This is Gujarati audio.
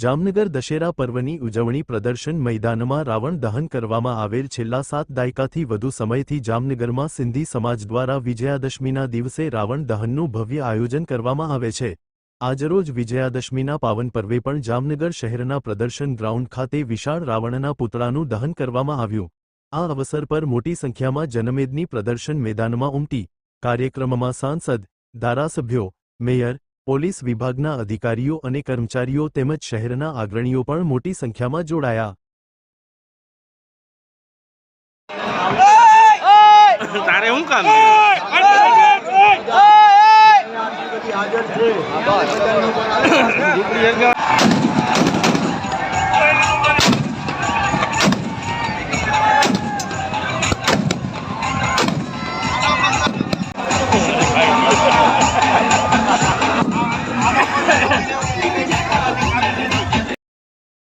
જામનગર દશેરા પર્વની ઉજવણી પ્રદર્શન મેદાનમાં રાવણ દહન કરવામાં આવેલ છેલ્લા સાત દાયકાથી વધુ સમયથી જામનગરમાં સિંધી સમાજ દ્વારા વિજયાદશમીના દિવસે રાવણ દહનનું ભવ્ય આયોજન કરવામાં આવે છે. આજરોજ વિજયાદશમીના પાવન પર્વે પણ જામનગર શહેરના પ્રદર્શન ગ્રાઉન્ડ ખાતે વિશાળ રાવણના પુતળાનું દહન કરવામાં આવ્યું. આ અવસર પર મોટી સંખ્યામાં જનમેદની પ્રદર્શન મેદાનમાં ઉમટી. કાર્યક્રમમાં સાંસદ, ધારાસભ્યો, મેયર પોલીસ વિભાગના અધિકારીઓ અને કર્મચારીઓ તેમજ શહેરના અગ્રણીઓ પણ મોટી સંખ્યામાં જોડાયા તારે શું કામ છે?